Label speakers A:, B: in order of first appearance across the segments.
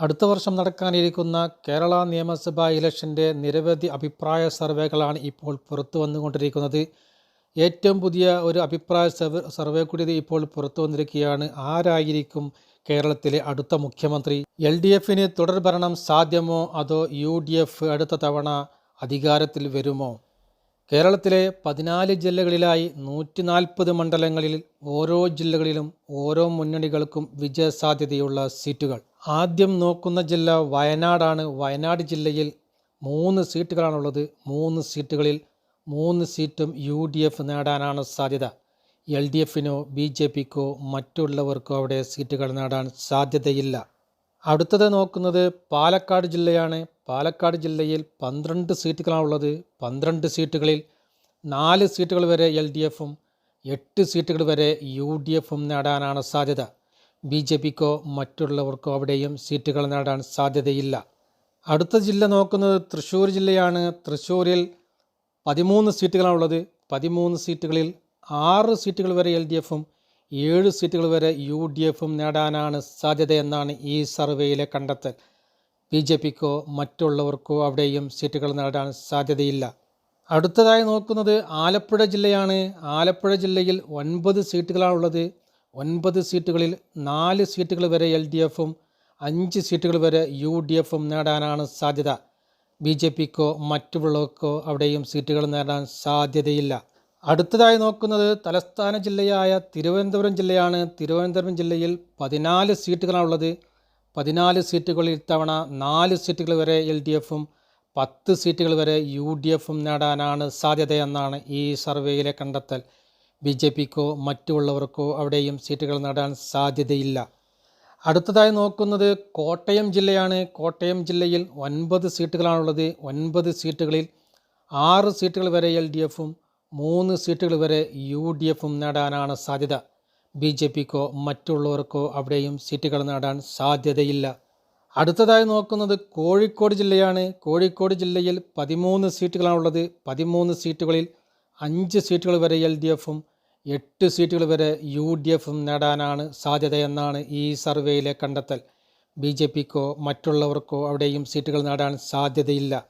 A: അടുത്ത വർഷം നടക്കാനിരിക്കുന്ന കേരള നിയമസഭാ ഇലക്ഷന്റെ നിരവധി അഭിപ്രായ സർവേകളാണ് ഇപ്പോൾ പുറത്തു വന്നുകൊണ്ടിരിക്കുന്നത്. ഏറ്റവും പുതിയ ഒരു അഭിപ്രായ സർവേ സർവേ കൂടി ഇപ്പോൾ പുറത്തു വന്നിരിക്കുകയാണ്. ആരായിരിക്കും കേരളത്തിലെ അടുത്ത മുഖ്യമന്ത്രി? എൽ ഡി എഫിന് തുടർ ഭരണം സാധ്യമോ? അതോ യു ഡി എഫ് അടുത്ത തവണ അധികാരത്തിൽ വരുമോ? കേരളത്തിലെ പതിനാല് ജില്ലകളിലായി നൂറ്റി നാൽപ്പത് മണ്ഡലങ്ങളിൽ ഓരോ ജില്ലകളിലും ഓരോ മുന്നണികൾക്കും വിജയസാധ്യതയുള്ള സീറ്റുകൾ. ആദ്യം നോക്കുന്ന ജില്ല വയനാടാണ്. വയനാട് ജില്ലയിൽ മൂന്ന് സീറ്റുകളാണുള്ളത്. മൂന്ന് സീറ്റുകളിൽ മൂന്ന് സീറ്റും യു ഡി എഫ് നേടാനാണ് സാധ്യത. എൽ ഡി എഫിനോ ബി ജെ പിക്കോ മറ്റുള്ളവർക്കോ അവിടെ സീറ്റുകൾ നേടാൻ സാധ്യതയില്ല. അടുത്തത് നോക്കുന്നത് പാലക്കാട് ജില്ലയാണ്. പാലക്കാട് ജില്ലയിൽ പന്ത്രണ്ട് സീറ്റുകളാണുള്ളത്. പന്ത്രണ്ട് സീറ്റുകളിൽ നാല് സീറ്റുകൾ വരെ എൽ ഡി എഫും എട്ട് സീറ്റുകൾ വരെ യു ഡി എഫും നേടാനാണ് സാധ്യത. ബി ജെ പിക്കോ മറ്റുള്ളവർക്കോ അവിടെയും സീറ്റുകൾ നേടാൻ സാധ്യതയില്ല. അടുത്ത ജില്ല നോക്കുന്നത് തൃശ്ശൂർ ജില്ലയാണ്. തൃശ്ശൂരിൽ പതിമൂന്ന് സീറ്റുകളാണുള്ളത്. പതിമൂന്ന് സീറ്റുകളിൽ ആറ് സീറ്റുകൾ വരെ എൽ ഡി എഫും ഏഴ് സീറ്റുകൾ വരെ യു ഡി എഫും നേടാനാണ് സാധ്യതയെന്നാണ് ഈ സർവേയിലെ കണ്ടെത്തൽ. ബി ജെ പിക്കോ മറ്റുള്ളവർക്കോ അവിടെയും സീറ്റുകൾ നേടാൻ സാധ്യതയില്ല. അടുത്തതായി നോക്കുന്നത് ആലപ്പുഴ ജില്ലയാണ്. ആലപ്പുഴ ജില്ലയിൽ ഒൻപത് സീറ്റുകളാണുള്ളത്. ഒൻപത് സീറ്റുകളിൽ നാല് സീറ്റുകൾ വരെ എൽ ഡി എഫും അഞ്ച് സീറ്റുകൾ വരെ യു ഡി എഫും നേടാനാണ് സാധ്യത. ബി ജെ പിക്കോ മറ്റുള്ളവർക്കോ അവിടെയും സീറ്റുകൾ നേടാൻ സാധ്യതയില്ല. അടുത്തതായി നോക്കുന്നത് തലസ്ഥാന ജില്ലയായ തിരുവനന്തപുരം ജില്ലയാണ്. തിരുവനന്തപുരം ജില്ലയിൽ പതിനാല് സീറ്റുകളാണുള്ളത്. പതിനാല് സീറ്റുകളിൽ തവണ നാല് സീറ്റുകൾ വരെ എൽ ഡി എഫും പത്ത് സീറ്റുകൾ വരെ യു ഡി എഫും നേടാനാണ് സാധ്യതയെന്നാണ് ഈ സർവേയിലെ കണ്ടെത്തൽ. ബി ജെ പിക്കോ മറ്റുള്ളവർക്കോ അവിടെയും സീറ്റുകൾ നേടാൻ സാധ്യതയില്ല. അടുത്തതായി നോക്കുന്നത് കോട്ടയം ജില്ലയാണ്. കോട്ടയം ജില്ലയിൽ ഒൻപത് സീറ്റുകളാണുള്ളത്. ഒൻപത് സീറ്റുകളിൽ ആറ് സീറ്റുകൾ വരെ എൽ ഡി എഫും മൂന്ന് സീറ്റുകൾ വരെ യു ഡി എഫും നേടാനാണ് സാധ്യത. ബി ജെ പിക്കോ മറ്റുള്ളവർക്കോ അവിടെയും സീറ്റുകൾ നേടാൻ സാധ്യതയില്ല. അടുത്തതായി നോക്കുന്നത് കോഴിക്കോട് ജില്ലയാണ്. കോഴിക്കോട് ജില്ലയിൽ പതിമൂന്ന് സീറ്റുകളാണുള്ളത്. പതിമൂന്ന് സീറ്റുകളിൽ അഞ്ച് സീറ്റുകൾ വരെ എൽ ഡി എഫും എട്ട് സീറ്റുകൾ വരെ യു ഡി എഫും നേടാനാണ് സാധ്യതയെന്നാണ് ഈ സർവേയിലെ കണ്ടെത്തൽ. ബി ജെ പിക്കോ മറ്റുള്ളവർക്കോ അവിടെയും സീറ്റുകൾ നേടാൻ സാധ്യതയില്ല.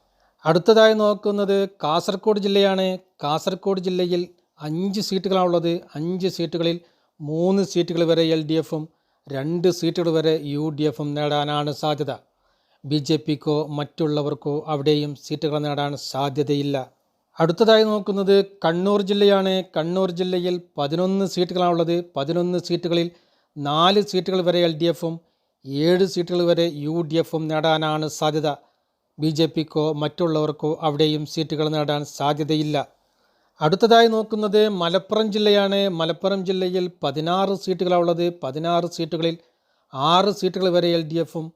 A: അടുത്തതായി നോക്കുന്നത് കാസർഗോഡ് ജില്ലയാണ്. കാസർഗോഡ് ജില്ലയിൽ അഞ്ച് സീറ്റുകളാണുള്ളത്. അഞ്ച് സീറ്റുകളിൽ മൂന്ന് സീറ്റുകൾ വരെ എൽ ഡി എഫും രണ്ട് സീറ്റുകൾ വരെ യു ഡി എഫും നേടാനാണ് സാധ്യത. ബി ജെ പിക്കോ മറ്റുള്ളവർക്കോ അവിടെയും സീറ്റുകൾ നേടാൻ സാധ്യതയില്ല. അടുത്തതായി നോക്കുന്നത് കണ്ണൂർ ജില്ലയാണ്. കണ്ണൂർ ജില്ലയിൽ പതിനൊന്ന് സീറ്റുകളാണുള്ളത് പതിനൊന്ന് സീറ്റുകളിൽ നാല് സീറ്റുകൾ വരെ എൽ ഡി എഫും ഏഴ് സീറ്റുകൾ വരെ യു ഡി എഫും നേടാനാണ് സാധ്യത. ബി ജെ പിക്കോ മറ്റുള്ളവർക്കോ അവിടെയും സീറ്റുകൾ നേടാൻ സാധ്യതയില്ല. അടുത്തതായി നോക്കുന്നത് മലപ്പുറം ജില്ലയാണ്. മലപ്പുറം ജില്ലയിൽ പതിനാറ് സീറ്റുകളാണുള്ളത് പതിനാറ് സീറ്റുകളിൽ ആറ് സീറ്റുകൾ വരെ എൽ ഡി എഫും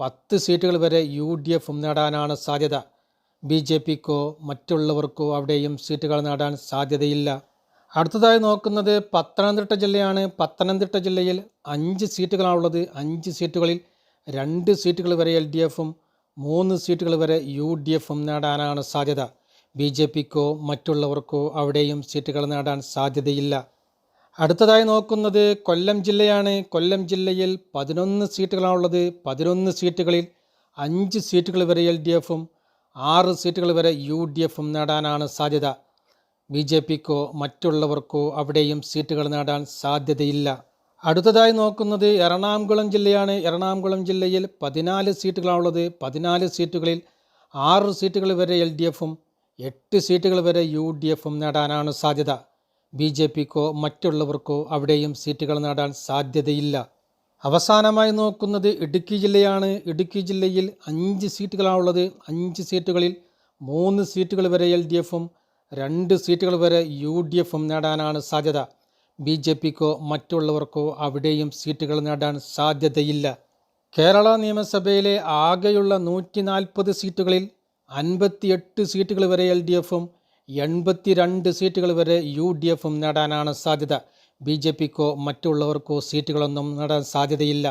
A: പത്ത് സീറ്റുകൾ വരെ യു ഡി എഫും നേടാനാണ് സാധ്യത. ബി ജെ പിക്കോ മറ്റുള്ളവർക്കോ അവിടെയും സീറ്റുകൾ നേടാൻ സാധ്യതയില്ല. അടുത്തതായി നോക്കുന്നത് പത്തനംതിട്ട ജില്ലയാണ്. പത്തനംതിട്ട ജില്ലയിൽ അഞ്ച് സീറ്റുകളാണുള്ളത്. അഞ്ച് സീറ്റുകളിൽ രണ്ട് സീറ്റുകൾ വരെ എൽ ഡി എഫും മൂന്ന് സീറ്റുകൾ വരെ യു ഡി എഫും നേടാനാണ് സാധ്യത. ബി ജെ പിക്കോ മറ്റുള്ളവർക്കോ അവിടെയും സീറ്റുകൾ നേടാൻ സാധ്യതയില്ല. അടുത്തതായി നോക്കുന്നത് കൊല്ലം ജില്ലയാണ്. കൊല്ലം ജില്ലയിൽ പതിനൊന്ന് സീറ്റുകളാണുള്ളത്. പതിനൊന്ന് സീറ്റുകളിൽ അഞ്ച് സീറ്റുകൾ വരെ എൽ ഡി എഫും ആറ് സീറ്റുകൾ വരെ യു ഡി എഫും നേടാനാണ് സാധ്യത. ബി ജെ പിക്കോ മറ്റുള്ളവർക്കോ അവിടെയും സീറ്റുകൾ നേടാൻ സാധ്യതയില്ല. അടുത്തതായി നോക്കുന്നത് എറണാകുളം ജില്ലയാണ്. എറണാകുളം ജില്ലയിൽ പതിനാല് സീറ്റുകളാണുള്ളത്. പതിനാല് സീറ്റുകളിൽ ആറ് സീറ്റുകൾ വരെ എൽ ഡി എഫും എട്ട് സീറ്റുകൾ വരെ യു ഡി എഫും നേടാനാണ് സാധ്യത. ബി ജെ പിക്കോ മറ്റുള്ളവർക്കോ അവിടെയും സീറ്റുകൾ നേടാൻ സാധ്യതയില്ല. അവസാനമായി നോക്കുന്നത് ഇടുക്കി ജില്ലയാണ്. ഇടുക്കി ജില്ലയിൽ അഞ്ച് സീറ്റുകളാണുള്ളത്. അഞ്ച് സീറ്റുകളിൽ മൂന്ന് സീറ്റുകൾ വരെ എൽ ഡി എഫും രണ്ട് സീറ്റുകൾ വരെ യു ഡി എഫും നേടാനാണ് സാധ്യത. ബി ജെ പിക്കോ മറ്റുള്ളവർക്കോ അവിടെയും സീറ്റുകൾ നേടാൻ സാധ്യതയില്ല. കേരള നിയമസഭയിലെ ആകെയുള്ള നൂറ്റി നാൽപ്പത് സീറ്റുകളിൽ അൻപത്തിയെട്ട് സീറ്റുകൾ വരെ എൽ ഡി എഫും എൺപത്തി രണ്ട് സീറ്റുകൾ വരെ യു ഡി എഫും നേടാനാണ് സാധ്യത. ബി ജെ പിക്കോ മറ്റുള്ളവർക്കോ സീറ്റുകളൊന്നും നേടാൻ സാധ്യതയില്ല.